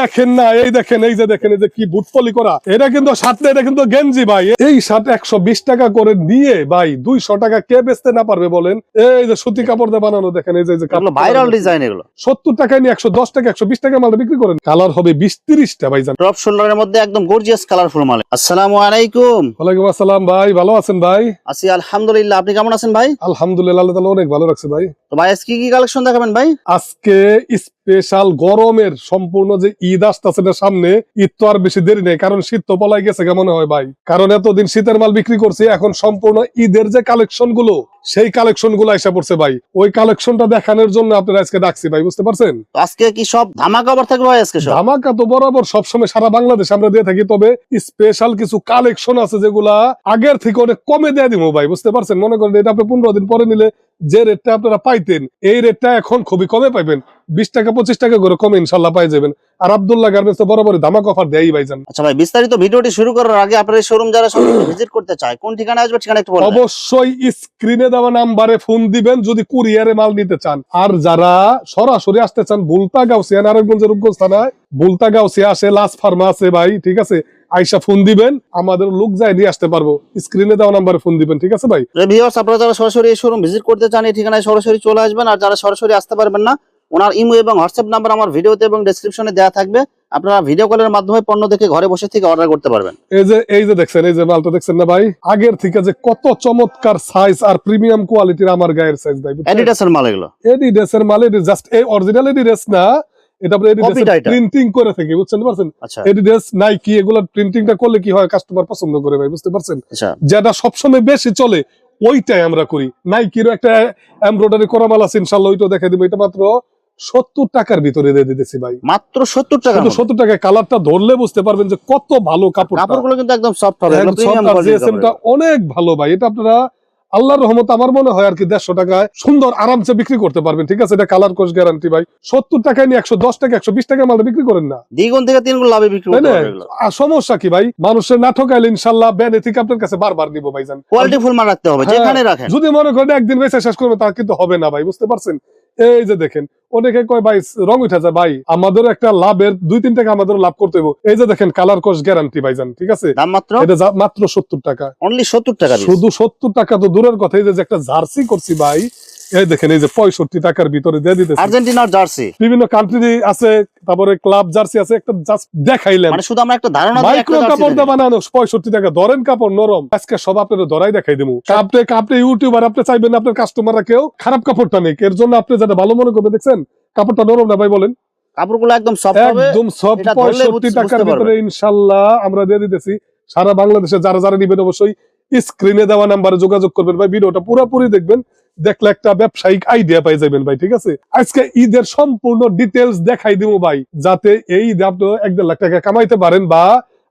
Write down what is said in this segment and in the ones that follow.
দেখেন না এই দেখেন এই যে দেখেন এই যে কি বুটপলি করা। এটা কিন্তু শার্টটা এটা কিন্তু গেঞ্জি ভাই। এই শার্ট একশো বিশ টাকা করে নিয়ে ভাই দুইশো টাকা কে বেচতে না পারবে বলেন? এই যে সুতি কাপড় দিয়ে বানানো দেখেন এই যে ভাইরাল ডিজাইন এগুলো সত্তর টাকায় নিয়ে একশো দশ টাকা একশো বিশ টাকা মালটা বিক্রি করেন। কালার হবে বিশ তিরিশটা ভাই জান ড্রপ শোল্ডারের মধ্যে একদম গর্জিয়াস কালারফুল মাল। আসসালামু আলাইকুম। ওয়ালাইকুম আসসালাম ভাই ভালো আছেন ভাই? আছি আলহামদুলিল্লাহ। আপনি কেমন আছেন ভাই? আলহামদুলিল্লাহ আল্লাহ তাআলা অনেক ভালো রাখছে ভাই। তো ভাই আজকে কি কি কালেকশন দেখাবেন ভাই? আজকে স্পেশাল গরমের সম্পূর্ণ যে ঈদ আসতেছে না সামনে ঈদ তো আর বেশি দেরি নেই কারণ শীত তো পলাই গেছে কেমন হয় ভাই? কারণ এতদিন শীতের মাল বিক্রি করছি এখন সম্পূর্ণ ঈদের যে কালেকশনগুলো সেই কালেকশনগুলো এসে পড়ছে ভাই। ওই কালেকশনটা দেখানোর জন্য আপনারা আজকে ডাকছি ভাই বুঝতে পারছেন? আজকে কি সব ধামাকা অফার থাকবে ভাই আজকে সব? ধামাকা তো বরাবর সবসময় সারা বাংলাদেশ আমরা দিয়ে থাকি তবে স্পেশাল কিছু কালেকশন আছে যেগুলা আগের থেকে অনেক কমে দিয়ে দিব ভাই বুঝতে পারছেন? মনে করেন এটা আপনি পনেরো দিন পরে নিলে যে রেটটা আপনারা পাইতেন এই রেটটা এখন খুবই কমে পাইবেন। বিশ টাকা পঁচিশ টাকা করে কমে ইনশাল্লাহ পাই যাবেন। আর আবদুল্লাহ গার্মেন্টস তো বরাবর ধামাক অফার দেয় ভাইজান। আচ্ছা ভাই বিস্তারিত ভিডিওটি শুরু করার আগে আপনার এই শোরুম যারা ভিজিট করতে চায় কোন ঠিকানা আসবে ঠিকানা একটু বলবেন? অবশ্যই স্ক্রিনে দেওয়া নাম্বারে ফোন দিবেন যদি কুরিয়ারে মাল নিতে চান। আর যারা সরাসরি আসতে চান বুলতা গাউসিয়া নারায়ণগঞ্জের রূপগঞ্জ থানায় বুলতা গাউসিয়া আসে লাস ফার্মা আছে ভাই ঠিক আছে? আইসা ফোন দিবেন আমাদের লোক যায় নিয়ে আসতে পারব। স্ক্রিনে দেওয়া নাম্বারে ফোন দিবেন ঠিক আছে ভাই? ভিউয়ার্স আপনারা যারা সরাসরি এই শোরুম ভিজিট করতে চান এই ঠিকানায় সরাসরি চলে আসবেন আর যারা সরাসরি আসতে পারবেন না ওনার ইমো এবং হোয়াটসঅ্যাপ নাম্বার আমার ভিডিওতে এবং ডেসক্রিপশনে দেওয়া থাকবে। আপনারা ভিডিও কলের মাধ্যমে পণ্য দেখে ঘরে বসে থেকে অর্ডার করতে পারবেন। এই যে এই যে দেখছেন এই যে মালটা দেখছেন না ভাই? আগের থেকে যে কত চমৎকার সাইজ আর প্রিমিয়াম কোয়ালিটির আমার গায়ের সাইজ ভাই অ্যাডিডাসের মাল এগুলো। এডিডাসের মাল এটি জাস্ট এই অরিজিনাল এডিডাস না। এটা আপনার Copy এডিডাস type. প্রিন্টিং করে থাকে বুঝছেন পারছেন? আচ্ছা। এডিডাস নাইকি এগুলো প্রিন্টিংটা করলে কি হয়? কাস্টমার পছন্দ করে ভাই বুঝতে পারছেন? আচ্ছা। যেটা সবসময় বেশি চলে ওইটাই আমরা করি। নাইকিরও একটা এমব্রয়ডারি করা মাল আছে ইনশাল্লাহ ওইটা দেখে দিব। এটা মাত্র সত্তর টাকার ভিতরে দিয়ে দিতেছি ভাই। মাত্র সত্তর টাকা সত্তর টাকায় কালারটা ধরলে বুঝতে পারবেন যে কত ভালো কাপড় কাপড়গুলো কিন্তু একদম সফট হবে অনেক ভালো ভাই। এটা আপনারা আল্লাহর রহমত আমার মনে হয় আর কি দেড়শো টাকায় সুন্দর আরামসে বিক্রি করতে পারবেন। ঠিক আছে এটা কালার কোর্স গ্যারান্টি ভাই। সত্তর টাকায় নিয়ে একশো দশ টাকা একশো বিশ টাকা মাল বিক্রি করেন না। দ্বিগুণ থেকে তিনগুণ লাভে বিক্রি করেন না? আর সমস্যা কি ভাই? মানুষের নাটক আইলে ইনশাল্লাহ ব্যান থেকে আপনার কাছে বারবার নিবো ভাই জান কোয়ালিটি ফুল মাল রাখতে হবে হ্যাঁ। যেখানে রাখেন। যদি মনে করেন একদিন বেঁচে শেষ করবে তার কিন্তু হবে না ভাই বুঝতে পারছেন? এই যে দেখেন অনেকে কয় ভাই রং উঠা যায়। ভাই আমাদের একটা লাভের দুই তিন টাকা আমাদের লাভ করতে হবে এই যে দেখেন কালার কোর্স গ্যারান্টি ভাইজান ঠিক আছে? মাত্র? এটা মাত্র সত্তর টাকা। অনলি সত্তর টাকা শুধু সত্তর টাকা তো দূরের কথা এই যে একটা জার্সি করছি ভাই এই দেখেন এই যে পঁয়ষট্টি টাকার ভিতরে দিয়ে দিতেছি। আর্জেন্টিনার জার্সি। বিভিন্ন কান্ট্রি আছে তারপরে ক্লাব জার্সি আছে একটা জাস্ট দেখাইলেন মানে শুধু আমরা একটা ধারণা মাইক্রো কাপড় দিয়ে দেখি। বানানো পঁয়ষট্টি টাকা। ধরেন কাপড় নরম। আজকে সব আপনাদের ধরাই দেখাই দেবো আপনি আপনি ইউটিউবার আপনি চাইবেন আপনার কাস্টমাররা কেউ খারাপ কাপড়টা নেই এর জন্য আপনি যেটা ভালো মনে দেখছেন? কাপড়টা নরম না ভাই বলেন। কাপড়গুলো একদম সফট হবে। একদম সব এটা ধরলে পঁয়ষট্টি বুঝ- টাকার ভিতরে ইনশাল্লাহ আমরা দিয়ে দিতেছি। সারা বাংলাদেশে যারা যারা নিবেন অবশ্যই স্ক্রিনে দেওয়া নাম্বারে যোগাযোগ করবেন। ভাই ভিডিওটা পুরোপুরি দেখবেন। দেখলে একটা ব্যবসায়িক আইডিয়া পাই যাবেন ভাই, ঠিক আছে? আজকে ঈদের সম্পূর্ণ ডিটেলস দেখাই দিব ভাই, যাতে এই ঈদে আপনি এক দেড় লাখ টাকা কামাইতে পারেন বা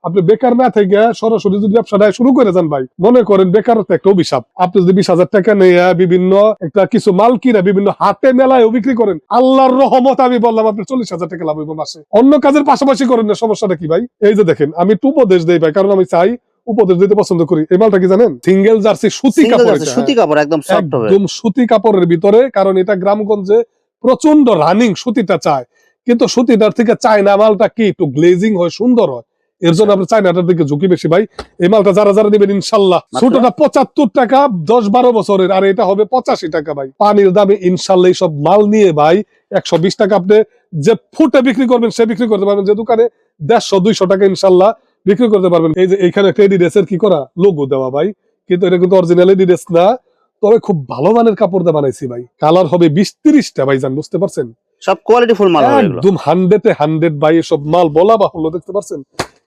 আপনি বেকার না থেকে সরাসরি যদি ব্যবসাটা শুরু করে যান ভাই, মনে করেন বেকারত্ব একটা অভিশাপ। আপনি যদি বিশ হাজার টাকা নিয়ে বিভিন্ন একটা কিছু মাল কিনে বিভিন্ন হাতে মেলায় বিক্রি করেন, আল্লাহর রহমত আমি বললাম আপনি চল্লিশ হাজার টাকা লাভ হইব মাসে। অন্য কাজের পাশাপাশি করেন না, সমস্যাটা কি ভাই? এই যে দেখেন, আমি একটু উপদেশ দেই ভাই, কারণ আমি চাই উপদেশ দিতে পছন্দ করি। এই মালটা কি জানেন? সিঙ্গেল জার্সি সুতি কাপড় সুতি কাপড় একদম। সফট হবে। একদম সুতি কাপড়ের ভিতরে কারণ এটা গ্রামগঞ্জে প্রচণ্ড রানিং সুতিটা চায়। কিন্তু সুতিটার থেকে চায়না মালটা কি একটু গ্লেজিং হয় সুন্দর হয়। এর জন্য চায়নাটার দিকে ঝুঁকি বেশি ভাই। এই মালটা যারা যারা নেবেন ইনশাল্লাহ। ছোটটা পঁচাত্তর টাকা দশ বারো বছরের আর এটা হবে পঁচাশি টাকা ভাই। পানির দামে ইনশাল্লাহ এইসব মাল নিয়ে ভাই একশো বিশ টাকা আপনি যে ফুটে বিক্রি করবেন সে বিক্রি করতে পারবেন। যে দোকানে দেড়শো দুইশো টাকা ইনশাল্লাহ বিক্রি করতে পারবেন। এই যে এখানে একটা এডিডেসের কি করা? লোগো দেওয়া ভাই। কিন্তু এটা কিন্তু অরিজিনাল এডিডেস না। তবে খুব ভালো মানের কাপড় দিয়ে বানাইছি ভাই। কালার হবে বিশ তিরিশটা ভাই জান বুঝতে পারছেন? সব কোয়ালিটি ফুল মাল একদম হান্ড্রেড হান্ড্রেড ভাই সব মাল বলা বাহুল্য দেখতে পারছেন?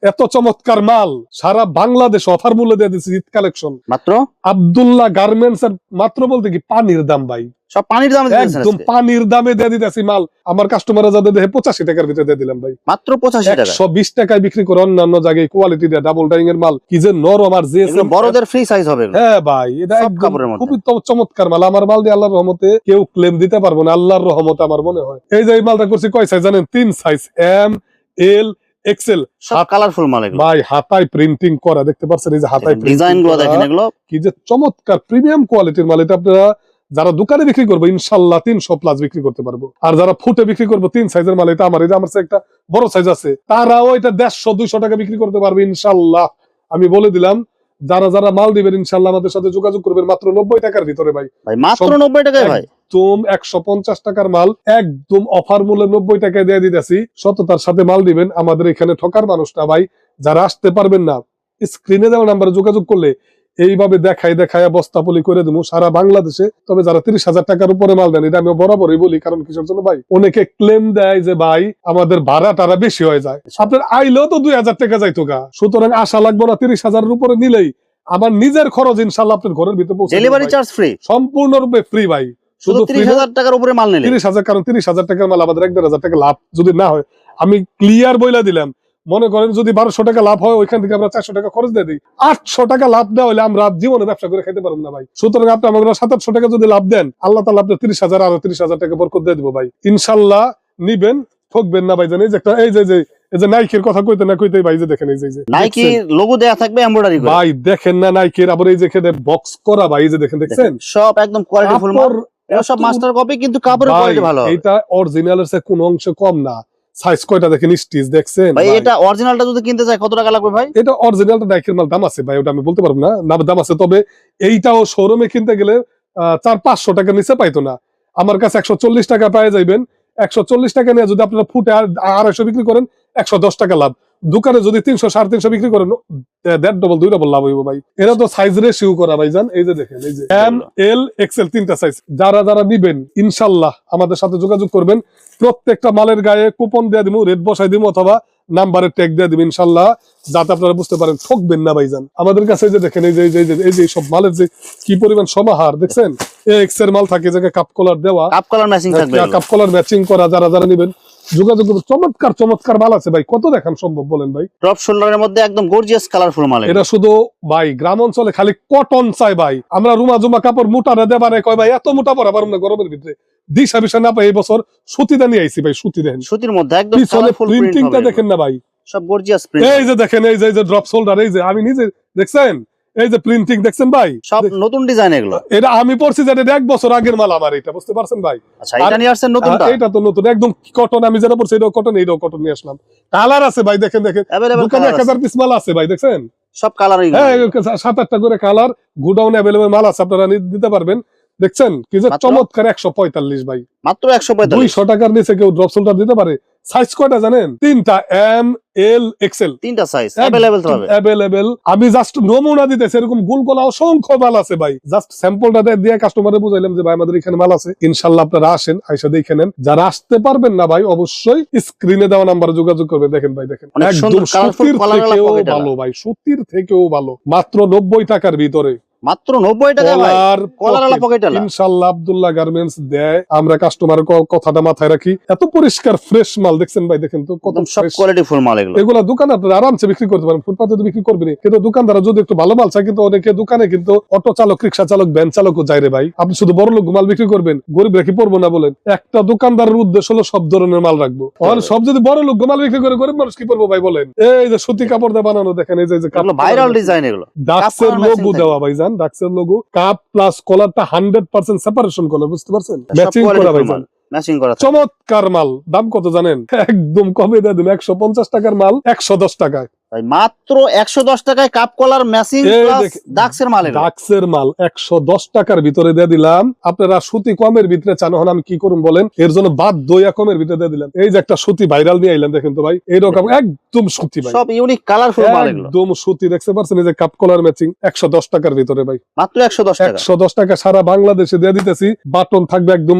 এত চমৎকার মাল সারা বাংলাদেশ অফার মূল্য দিয়ে দিচ্ছে ঈদ কালেকশন মাত্র? আব্দুল্লাহ গার্মেন্টস এর মাত্র বলতে কি পানির দাম ভাই। সব পানির দামে একদম পানির দামে দিয়ে দিতেছি মাল। আমার কাস্টমাররা যাদের দেখে পঁচাশি টাকার ভিতরে দিয়ে দিলাম ভাই। মাত্র পঁচাশি টাকা একশো বিশ টাকায় বিক্রি করে অন্যান্য জায়গায় কোয়ালিটি দিয়ে ডাবল ডাইং এর মাল। কি যে নরম আর যে বড়দের ফ্রি সাইজ হবে হ্যাঁ ভাই এটা। খুবই চমৎকার মাল। আমার মাল দিয়ে আল্লাহর রহমতে কেউ ক্লেম দিতে পারব না। আল্লাহর রহমতে আমার মনে হয়। এই যে এই মালটা করছি কয় সাইজ জানেন? তিন size M L X L সব কালারফুল মাল এগুলো। ভাই হাতায় প্রিন্টিং করা দেখতে পাচ্ছেন? এই যে হাতায় ডিজাইনগুলো দেখেন এগুলো। কি যে চমৎকার প্রিমিয়াম কোয়ালিটির মাল। এটা আপনারা যারা দোকানে বিক্রি করব ইনশাল্লাহ তিনশো প্লাস বিক্রি করতে পারব। আর যারা ফুটে বিক্রি করব তিন সাইজের মাল। এটা আমার এটা আমার একটা বড় সাইজ আছে। তারাও এটা দেড়শো দুইশো টাকা বিক্রি করতে পারবে ইনশাল্লাহ। আমি বলে দিলাম যারা যারা মাল দিবেন ইনশাল্লাহ আমাদের সাথে যোগাযোগ করবেন মাত্র নব্বই টাকার ভিতরে ভাই। ভাই মাত্র নব্বই টাকায় ভাই? একদম একশো পঞ্চাশ টাকার মাল একদম অফার মূল্যে নব্বই টাকায় দিয়ে দিতেছি। সততার সাথে মাল দিবেন আমাদের এখানে ঠকার মানুষটা ভাই যারা আসতে পারবেন না স্ক্রিনে দেওয়া নাম্বারে যোগাযোগ করলে এইভাবে দেখাই দেখায় বস্তাপলি করে দেবো সারা বাংলাদেশে। তবে যারা তিরিশ হাজার টাকার উপরে মাল দেন এটা আমি বরাবরই বলি কারণ কিসের জন্য ভাই? অনেকে ক্লেম দেয় যে ভাই আমাদের ভাড়া টারা বেশি হয়ে যায়। আপনার আইলেও তো দুই হাজার টাকা যাইতো গা। সুতরাং আশা লাগবে না তিরিশ হাজারের উপরে নিলেই আমার নিজের খরচ ইনশাল্লাহ আপনার ঘরের ভিতরে পৌঁছে ডেলিভারি চার্জ ফ্রি সম্পূর্ণরূপে ফ্রি ভাই। শুধু তিরিশ হাজার টাকার উপরে মাল নিলে তিরিশ হাজার কারণ তিরিশ হাজার টাকার মাল আমাদের এক দেড় হাজার টাকা লাভ যদি না হয় আমি ক্লিয়ার বইলা দিলাম। মনে করেন যদি বারোশো টাকা লাভ হয় ওইখান থেকে আমরা চারশো টাকা খরচ দিয়ে দিই। আটশো টাকা লাভ দেওয়া হলে আমরা জীবনে ব্যবসা করে খেতে পারব না ভাই। সুতরাং আপনি আমাকে সাতাশশো টাকা যদি লাভ দেন আল্লাহ তালা আপনার তিরিশ হাজার আরও তিরিশ হাজার টাকা বরকত দিয়ে দিবো ভাই। ইনশাল্লাহ নিবেন ঠকবেন না ভাই। জানি যে একটা এই যে যে এই যে নাইকের কথা কইতে না কইতে ভাই যে দেখেন এই যে নাইকি লোগো দেয়া থাকবে এমব্রয়ডারি করে। ভাই দেখেন না নাইকের আবার এই যে বক্স করা ভাই এই যে দেখেন দেখছেন? সব একদম সব মাস্টার কপি কিন্তু কাপড়ের কোয়ালিটি ভালো এটা অরিজিনালের চেয়ে কোনো অংশ কম না। সাইজ কয়টা দেখেন? স্টিচ দেখছেন? ভাই? এটা অরিজিনালটা যদি কিনতে চাই কত টাকা লাগবে ভাই? এটা অরিজিনালটা নাইকের মাল দাম আছে ভাই ওটা আমি বলতে পারব না। না দাম আছে তবে এইটাও শোরুমে কিনতে গেলে চার পাঁচশো টাকার নিচে পাইতো না। আমার কাছে একশো চল্লিশ টাকা পেয়ে যাইবেন। একশো চল্লিশ টাকা নিয়ে যদি আপনারা ফুটে আড়াইশো বিক্রি করেন একশো দশ টাকা লাভ। দোকানে যদি তিনশো সাড়ে তিনশো বিক্রি করেন দেড় ডবল দুই ডবল লাভ হইব ভাই। এরা তো সাইজ রেশিও করা ভাই জান? এই যে দেখেন এই যে এম এল এক্সেল তিনটা সাইজ যারা যারা নিবেন ইনশাল্লাহ আমাদের সাথে যোগাযোগ করবেন। প্রত্যেকটা মালের গায়ে কুপন দিয়ে দিব রেট বসাই দিব অথবা নাম্বারের ট্যাগ দিয়ে দিব ইনশাল্লাহ। যাতে আপনারা বুঝতে পারেন ঠকবেন না ভাইজান আমাদের কাছে এই যে দেখেন এই যে এই যে এই যে- সব মালের যে কি পরিমাণ সমাহার দেখছেন? এক্সের মাল থাকে যে কাপ কলার দেওয়া। কাপ কালার ম্যাচিং থাকবে কাপ কলার ম্যাচিং করা যারা যারা নিবেন যোগাযোগ চমৎকার চমৎকার মাল আছে ভাই। কত দেখান সম্ভব বলেন ভাই? ড্রপ শোল্ডারের মধ্যে একদম গর্জিয়াস কালারফুল মাল এটা। শুধু ভাই গ্রাম অঞ্চলে খালি কটন চাই ভাই। আমরা রুমা জুমা কাপড় মোটা না দেবারে কয় ভাই এত মোটা পরা না গরমের ভিতরে। দিশা বিশা না পাই এই বছর সুতিটা নিয়ে আইছি ভাই সুতি দেখেন সুতির মধ্যে একদম কালারফুল প্রিন্টিংটা দেখেন না ভাই। সব গর্জিয়াস প্রিন্ট এই যে দেখেন এই যে এই যে ড্রপ শোল্ডার এই যে আমি নিজে দেখছেন? এই যে প্রিন্টিং দেখছেন ভাই? সব নতুন ডিজাইন এগুলো? এটা আমি পড়ছি যে এটা এক বছর আগের মাল আমার এটা বুঝতে পারছেন ভাই? আচ্ছা এটা নিয়ে আসছেন নতুনটা? এটা তো নতুন একদম কটন আমি যেটা পড়ছি এটাও কটন এইটাও কটন নিয়ে আসলাম। কালার আছে ভাই দেখেন দেখেন। দোকানে এক হাজার পিস মাল আছে ভাই সব কালারই হ্যাঁ সাত আটটা করে কালার গুডাউন মাল আছে আপনারা দিতে পারবেন। দেখছেন? কি যে চমৎকার একশো পঁয়তাল্লিশ ভাই। মাত্র একশো পঁয়তাল্লিশ। দুইশো টাকার নিচে কেউ ড্রপ দিতে পারে? সাইজ কয়টা জানেন? তিনটা এম এল এক্সেল তিনটা সাইজ তো হবে। আমি জাস্ট নমুনা দিতেছি এরকম গুল গোলা অসংখ্য মাল আছে ভাই। জাস্ট স্যাম্পলটা দিয়ে কাস্টমারে বুঝাইলাম যে ভাই আমাদের এখানে মাল আছে। ইনশাল্লাহ আপনারা আসেন আইসা দেখে নেন। যারা আসতে পারবেন না ভাই অবশ্যই স্ক্রিনে দেওয়া নাম্বারে যোগাযোগ করবেন। দেখেন ভাই দেখেন। একদম সুতির থেকেও ভালো ভাই সুতির থেকেও ভালো। মাত্র নব্বই টাকার ভিতরে। মাত্র নব্বই টাকা কলার কলার আলা পকেট আলা ইনশাল্লাহ আব্দুল্লাহ গার্মেন্টস দেয়। আমরা কাস্টমারের কথাটা মাথায় রাখি। এত পরিষ্কার ফ্রেশ মাল দেখছেন ভাই দেখেন তো কত সব কোয়ালিটি ফুল মাল এগুলো। এগুলা দোকান আপনারা আরামসে বিক্রি করতে পারেন। ফুটপাতে তো বিক্রি করবেন কিন্তু দোকানদার যদি একটু ভালো মাল চায় কিন্তু অনেকে দোকানে কিন্তু অটো চালক রিক্সা চালক ভ্যান চালকও যায় রে ভাই। আপনি শুধু বড় লোক মাল বিক্রি করবেন গরিব রেখে পড়ব না বলেন। একটা দোকানদারের উদ্দেশ্য হলো সব ধরনের মাল রাখব। আর সব যদি বড় লোক মাল বিক্রি করে গরিব মানুষ কি করব ভাই বলেন? এই যে সুতি কাপড় দিয়ে বানানো দেখেন এই যে ভাইরাল ডিজাইন এগুলো দেওয়া ভাইজান ডাক্সের লোগো কাপ প্লাস কলারটা হান্ড্রেড পার্সেন্ট সেপারেশন কলার বুঝতে পারছেন? ম্যাচিং করা ভাইজান ম্যাচিং করা চমৎকার মাল। দাম কত জানেন? একদম কমে দেয় একশো পঞ্চাশ টাকার মাল একশো দশ টাকায়। ভাই মাত্র একশো দশ টাকায় কাপ কলার দেখ- ডাক্সের মাল ডাক্সের মাল একশো দশ টাকার ভিতরে দিয়ে দিলাম। আপনারা সুতি কমের ভিতরে চান হন আমি কি করুন বলেন? এর জন্য বাদ দইয়া কমের ভিতরে দিয়ে দিলাম। এই যে একটা সুতি ভাইরাল নিয়ে আইলাম দেখেন তো ভাই এইরকম একদম সুতি ভাই। সব ইউনিক কালারফুল মাল একদম সুতি দেখতে পারছেন এই যে কাপ কলার ম্যাচিং একশো দশ টাকার ভিতরে ভাই। মাত্র একশো দশ একশো দশ টাকা সারা বাংলাদেশে দিয়ে দিতেছি। বাটন থাকবে একদম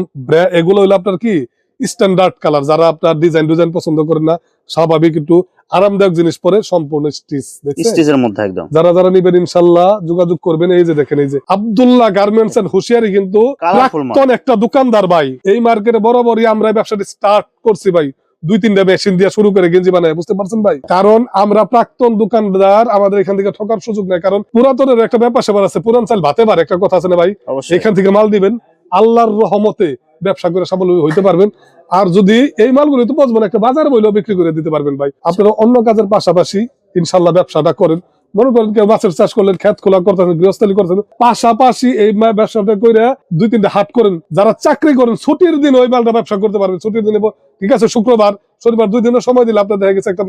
এগুলো হইল আপনার কি? স্ট্যান্ডার্ড কালার যারা আপনার ডিজাইন ডিজাইন পছন্দ করেন না স্বাভাবিক একটু আরামদায়ক জিনিস পরে সম্পূর্ণ স্টিচ স্টিচের মধ্যে একদম। যারা যারা নিবেন ইনশাল্লাহ যোগাযোগ করবেন এই যে দেখেন এই যে আব্দুল্লাহ গার্মেন্টস এন্ড হুশিয়ারি কিন্তু প্রাক্তন একটা দোকানদার ভাই এই মার্কেটে বরাবরই আমরা ব্যবসাটা স্টার্ট করছি ভাই। দুই তিনটা মেশিন দিয়ে শুরু করে গেঞ্জি বানায় বুঝতে পারছেন ভাই? কারণ আমরা প্রাক্তন দোকানদার আমাদের এখান থেকে ঠকার সুযোগ নাই। কারণ পুরাতনের একটা ব্যাপার সেবার আছে পুরান চাল ভাতে পারে একটা কথা আছে না ভাই? এখান থেকে মাল দিবেন আল্লাহর রহমতে ব্যবসা করে স্বাবলম্বী হইতে পারবেন। আর যদি এই মালগুলো তো বসবেন একটা বাজার বইলেও বিক্রি করে দিতে পারবেন ভাই। আপনারা অন্য কাজের পাশাপাশি ইনশাল্লাহ ব্যবসাটা করেন। মনে করেন কেউ মাছের চাষ করলেন, খেত খোলা করতেছেন, গৃহস্থলী করতেছেন, পাশাপাশি এই ব্যবসাটা করে দুই তিনটা হাট করেন। যারা চাকরি করেন, ছুটির দিন ওই মালটা ব্যবসা করতে পারবেন। ছুটির দিনে ঠিক আছে, শুক্রবার শনিবার দুই দিনের সময় দিলে আপনার দেখা গেছে একটা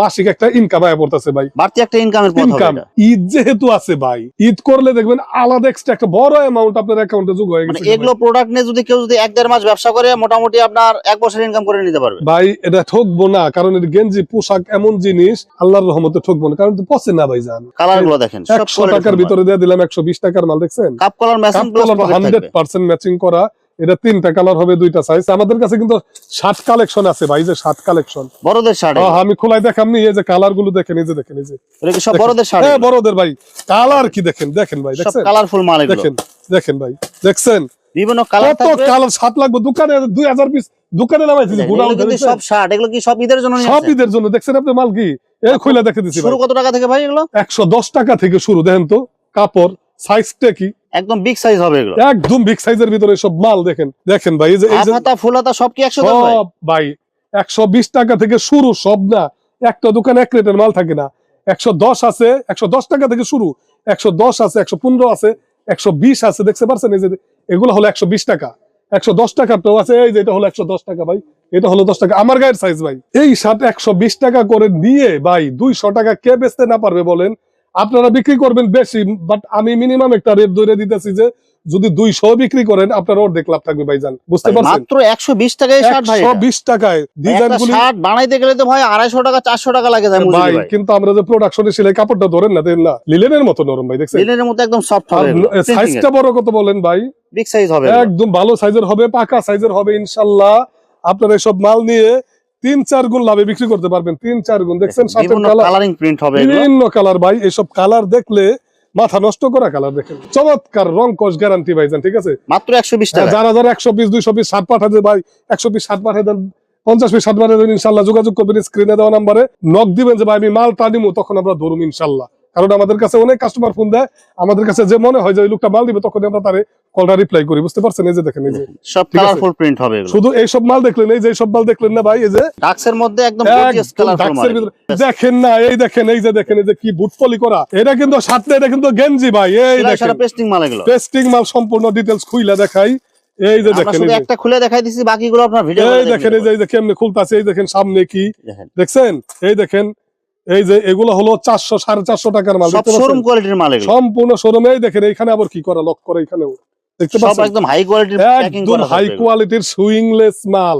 মাসিক একটা ইনকাম আয় পড়তেছে ভাই। বাড়তি একটা ইনকামের ইনকাম ঈদ যেহেতু আছে ভাই ঈদ করলে দেখবেন আলাদা এক্সট্রা একটা বড় অ্যামাউন্ট আপনার অ্যাকাউন্টে যোগ হয়ে মানে গেছে এগুলো প্রোডাক্ট নিয়ে যদি কেউ যদি এক দেড় মাস ব্যবসা করে মোটামুটি আপনার এক বছর ইনকাম করে নিতে পারবে। ভাই এটা ঠকবো না কারণ এটা গেঞ্জি পোশাক এমন জিনিস আল্লাহর রহমতে ঠকবো না কারণ পচে না ভাই জান। কালারগুলো দেখেন সব একশো টাকার ভিতরে দিয়ে দিলাম একশো বিশ টাকার মাল দেখছেন? Cup collar matching hundred percent matching করা এটা তিনটা কালার হবে দুইটা সাইজ আমাদের কাছে কিন্তু শার্ট কালেকশন আছে ভাই যে শার্ট কালেকশন বড়দের শার্ট আমি খোলাই দেখাম নি এই যে কালারগুলো দেখেন এই যে দেখেন এই যে। এটা কি সব বড়দের শার্ট হ্যাঁ বড়দের ভাই। কালার কি দেখেন? দেখেন ভাই সব দেখছেন? কালারফুল মাল এগুলো। দেখেন দেখেন ভাই দেখছেন? বিভিন্ন কালার কত কালার সাত লাগবে? দোকানে দুই হাজার পিস দোকানে নামাইছি দেখেন, গোডাউন কিন্তু সব শার্ট এগুলো কি সব ঈদের জন্য নিয়ে সব ঈদের জন্য। দেখছেন আপনি মাল কি? এই খুলে দেখে দিচ্ছি শুরু কত টাকা থেকে ভাই এগুলো? একশো দশ টাকা থেকে শুরু দেখেন তো। কাপড় সাইজটা কি? একদম বিগ সাইজ হবে এগুলো। একদম বিগ সাইজের ভিতরে সব মাল দেখেন। দেখেন ভাই এই যে হাতা ফুল হাতা সব কি একশো দশ ভাই? সব ভাই একশো বিশ টাকা থেকে শুরু সব না। একটা দোকানে এক রেটের মাল থাকে না। একশো দশ আছে একশো দশ টাকা থেকে শুরু। একশো দশ আছে একশো পনেরো আছে একশো বিশ আছে দেখতে পারছেন এই যে এগুলো হলো একশো বিশ টাকা। একশো দশ টাকার তো আছে এই যে এটা হলো একশো দশ টাকা ভাই। এটা হলো দশ টাকা। আমার গায়ের সাইজ ভাই। এই শার্ট একশো বিশ টাকা করে নিয়ে ভাই দুইশো টাকা কে বেচতে না পারবে বলেন? আপনারা বিক্রি করবেন বেশি বাট আমি মিনিমাম একটা রেট ধরে দিতেছি যে যদি দুইশো বিক্রি করেন আপনার অর্ধেক লাভ থাকবে ভাইজান। বুঝতে পারছেন? মাত্র একশো বিশ টাকায় একশো বিশ টাকায়। ডিজাইন গুলি বানাইতে গেলে তো ভাই আড়াইশো টাকা চারশো টাকা লাগে ভাই কিন্তু আমরা যে প্রোডাকশনে সেলাই কাপড়টা ধরেন না দেন না। লিলেনের মতো নরম ভাই দেখছেন? লিনের মতো একদম সফট হবে সাইজটা বড় কত বলেন ভাই? বিগ সাইজ হবে একদম ভালো সাইজের হবে পাকা সাইজের হবে ইনশাল্লাহ। আপনারা এসব মাল নিয়ে তিন চার গুণ লাভে বিক্রি করতে পারবেন। তিন চার গুণ। দেখছেন বিভিন্ন কালার ভাই। এসব কালার দেখলে মাথা নষ্ট করা কালার দেখেন। চমৎকার রং কষ গ্যারান্টি ভাই ঠিক আছে? মাত্র একশো বিশ হ্যাঁ, টাকা। যারা যারা একশো পিস দুইশো পিস ষাট পাঠাতে ভাই একশো পিস ষাট পাঠিয়ে দেন পঞ্চাশ পিস ষাট দেন ইনশাল্লাহ যোগাযোগ করবেন স্ক্রিনে দেওয়া নাম্বারে। নক দিবেন যে ভাই আমি মাল টানিমু তখন আমরা ধরুন ইনশাল্লাহ। কারণ আমাদের কাছে অনেক কাস্টমার ফোন দেয় আমাদের কাছে যে মনে হয় যে ওই লোকটা মাল দিবে তখন আমরা তারে কলটা রিপ্লাই করি বুঝতে পারছেন? এই যে দেখেন এই যে। সব কালারফুল প্রিন্ট হবে শুধু এইসব মাল দেখলেন এই যে এইসব মাল দেখলেন না ভাই এই যে? ডাক্সের মধ্যে একদম গর্জিয়াস কালারফুল মাল দেখেন না এই দেখেন এই যে দেখেন এই যে কি বুট পলি করা। এটা কিন্তু সাথে এটা কিন্তু গেঞ্জি ভাই এই দেখেন। পেস্টিং মাল এগুলো। টেস্টিং মাল সম্পূর্ণ ডিটেলস খুইলা দেখাই। এই যে দেখেন এই একটা খুলে দেখাই দিছি বাকিগুলো আপনার ভিডিও এই দেখেন এই যে এই যে কেমনে খুলতাছে এই দেখেন সামনে কি? দেখেন। দেখছেন? এই দেখেন এই যে এগুলো হলো চারশো সাড়ে চারশো টাকার মাল সব দেখতে শোরুম পাচ্ছেন? কোয়ালিটির মাল এগুলো সম্পূর্ণ শোরুমে এই দেখেন এইখানে আবার কি করা লক করে এখানেও দেখতে সব পাচ্ছেন একদম হাই কোয়ালিটির প্যাকিং একদম করা হাই থাকবে এগুলো। কোয়ালিটির সুইংলেস মাল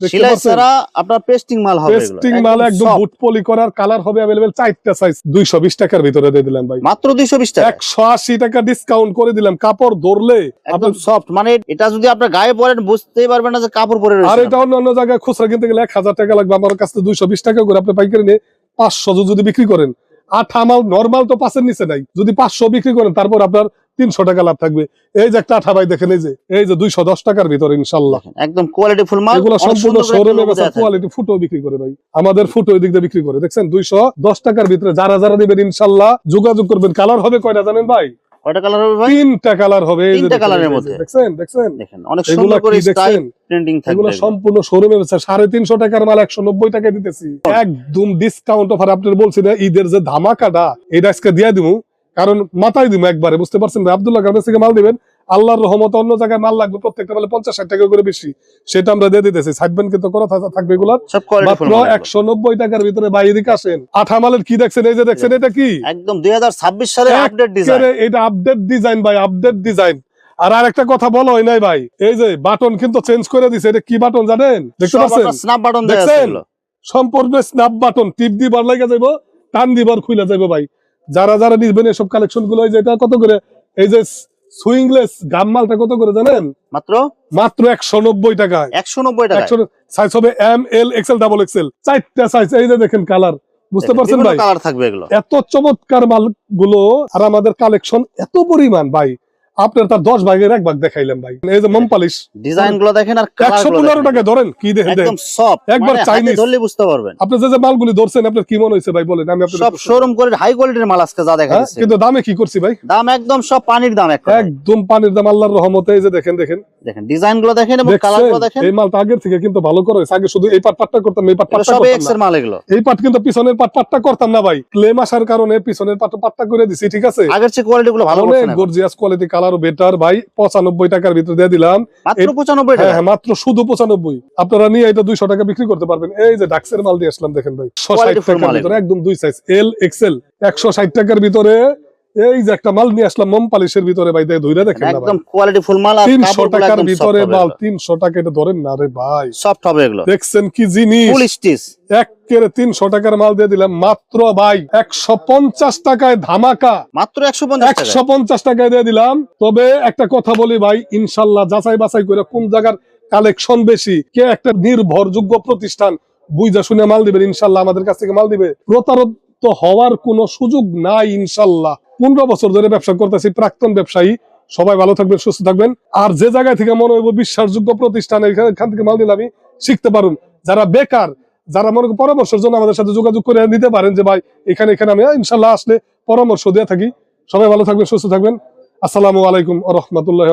দেখতে সেলাই পাচ্ছেন ছাড়া আপনার পেস্টিং মাল হবে এগুলো পেস্টিং মাল একদম soft। বুট পলি করার কালার হবে अवेलेबल চারটা সাইজ 220 টাকার ভিতরে দিয়ে দিলাম ভাই মাত্র দুইশো বিশ টাকা 180 টাকা ডিসকাউন্ট করে দিলাম কাপড় ধরলে একদম আপনার সফট মানে এটা যদি আপনার গায়ে পরেন বুঝতেই পারবেন না যে কাপড় পরে আর রয়েছে এটা অন্য অন্য জায়গায় খুচরা কিনতে গেলে এক হাজার টাকা লাগবে আমার কাছে দুইশো বিশ টাকা করে আপনি পাইকারি নিয়ে পাঁচশো যদি বিক্রি করেন। আঠা মাল নর্মাল তো পাঁচের নিচে নাই। যদি পাঁচশো বিক্রি করেন তারপর আপনার তিনশো টাকা লাভ থাকবে। এই যে একটা আঠা ভাই দেখেন এই যে এই যে দুইশো দশ টাকার ভিতরে ইনশাল্লাহ। একদম কোয়ালিটি ফুল মাল এগুলো সম্পূর্ণ শোরুমে বসে কোয়ালিটি ফুটো বিক্রি করে ভাই। আমাদের ফুটো এদিক দিয়ে বিক্রি করে। দেখছেন দুইশো দশ টাকার ভিতরে যারা যারা নেবেন ইনশাল্লাহ যোগাযোগ করবেন। কালার হবে কয়টা জানেন ভাই? কয়টা কালার হবে ভাই? তিনটা কালার হবে তিনটা কালারের মধ্যে। দেখছেন দেখছেন? দেখেন অনেক সুন্দর করে স্টাইল প্রিন্টিং থাকবে এগুলো। সম্পূর্ণ শোরুমে বেচা সাড়ে তিনশো টাকার মাল একশো নব্বই টাকায় দিতেছি। একদম ডিসকাউন্ট অফার আপনার বলছি না ঈদের যে ধামাকাটা এটা আজকে দিয়ে দিব কারণ মাথায় দিব একবারে বুঝতে পারছেন আব্দুল্লাহ গার্মেন্টস থেকে মাল দিবেন আল্লাহর রহমত অন্য জায়গায় মাল লাগবে প্রত্যেকটা মালে পঞ্চাশ ষাট টাকা করে বেশি। সেটা আমরা দিয়ে দিতেছি। সাইডবেন কিন্তু করা থাকবে এগুলো মাত্র একশো নব্বই টাকার ভিতরে ভাই এদিকে আসেন। আঠা মালের কি দেখছেন? এই যে দেখছেন এটা কি? একদম 2026 সালের এক আপডেট ডিজাইন এটা আপডেট ডিজাইন ভাই আপডেট ডিজাইন আর আরেকটা কথা বলা নাই ভাই এই যে বাটন কিন্তু চেঞ্জ করে দিছে। এটা কি বাটন জানেন? দেখতে পাচ্ছেন? স্ন্যাপ বাটন দেখছেন? সম্পূর্ণ স্ন্যাপ বাটন টিপ দিবার লাগা যাইব টান দিবার খুলে যাইব ভাই। যারা যারা নিবেন এসব কালেকশনগুলো এই যে এটা কত করে? এই যে সুইংলেস গাম মালটা কত করে জানেন? মাত্র? মাত্র একশো নব্বই টাকা একশো নব্বই টাকা একশো সাইজ হবে M L X L double X L চারটা সাইজ এই যে দেখেন কালার বুঝতে পারছেন ভাই? কালার থাকবে এগুলো। এত চমৎকার মালগুলো আর আমাদের কালেকশন এত পরিমাণ ভাই। আপনার তার দশ ভাগের এক ভাগ দেখাইলাম ভাই। এই যে মোম পালিশ ডিজাইনগুলো দেখেন আর একশো পনেরো টাকা ধরেন কি দেখেন একদম সফট একবার একবার Chinese। ধরলে বুঝতে পারবেন। আপনি যে যে মালগুলি ধরছেন আপনার কি মনে হয়েছে ভাই বলেন আমি আপনার সব শোরুম করে হাই কোয়ালিটির মাল আজকে যা দেখা হ্যাঁ, যাচ্ছে কিন্তু দামে কি করছি ভাই? দাম একদম সব পানির দাম একদম পানির দাম আল্লাহর রহমতে এই যে দেখেন দেখেন। দেখেন ডিজাইনগুলো দেখেন এবং কালারগুলো দেখেন। এই মালটা আগের থেকে কিন্তু ভালো করে আগে শুধু এই পাট পাটটা করতাম এই পাট পাটটা সব এক্সের মাল এগুলো। এই পাট কিন্তু পিছনের পাট পাটটা করতাম না ভাই। ক্লেম আসার কারণে পিছনের পাট পাটটা করে দিছি ঠিক আছে? আগের চেয়ে কোয়ালিটি গুলো ভালো করছেন গর্জিয়াস কোয়ালিটি কালার বেটার ভাই। পঁচানব্বই টাকার ভিতরে দিয়ে দিলাম। পঁচানব্বই হ্যাঁ হ্যাঁ মাত্র শুধু পঁচানব্বই। আপনারা নিয়ে এটা দুইশো টাকা বিক্রি করতে পারবেন। এই যে ডাক্সের মাল দিয়ে আসলাম দেখেন ভাই। ছশো ষাট টাকার ভিতরে একদম দুই সাইজ এল এক্সেল একশো ষাট টাকার ভিতরে এই যে একটা মাল নিয়ে আসলাম মোম পালিশের ভিতরে ভাই ধুইরা দেখেন একদম কোয়ালিটি ফুল মাল আর তিনশো কাপড়গুলো টাকার ভিতরে মাল সফট তিনশো টাকা এটা ধরেন না রে ভাই। সফট হবে এগুলো। দেখছেন কি জিনিস? ফুল স্টিচ একের তিনশো টাকার মাল দিয়ে দিলাম। মাত্র ভাই একশো পঞ্চাশ টাকায় ধামাকা। মাত্র একশো পঞ্চাশ টাকা একশো পঞ্চাশ টাকায় দিয়ে দিলাম। তবে একটা কথা বলি ভাই ইনশাল্লাহ যাচাই বাছাই করে কোন জায়গার কালেকশন বেশি কে একটা নির্ভরযোগ্য প্রতিষ্ঠান বুঝা শুনে মাল দিবেন ইনশাল্লাহ আমাদের কাছ থেকে মাল দিবে। প্রতারিত হওয়ার কোনো সুযোগ নাই, ইনশাল্লাহ। পনেরো বছর ধরে ব্যবসা করতেছি, প্রাক্তন ব্যবসায়ী। সবাই ভালো থাকবেন, সুস্থ থাকবেন। আর যে জায়গা থেকে মনে হইব বিশ্বাসযোগ্য প্রতিষ্ঠান এখান থেকে মাল দিলে আমি শিখতে পারুন যারা বেকার, যারা মনে পরামর্শের জন্য আমাদের সাথে যোগাযোগ করে নিতে পারেন যে, ভাই, এখানে এখানে আমি ইনশাল্লাহ আসলে পরামর্শ দিয়ে থাকি। সবাই ভালো থাকবেন, সুস্থ থাকবেন। আসসালামু আলাইকুম রহমতুল্লাহ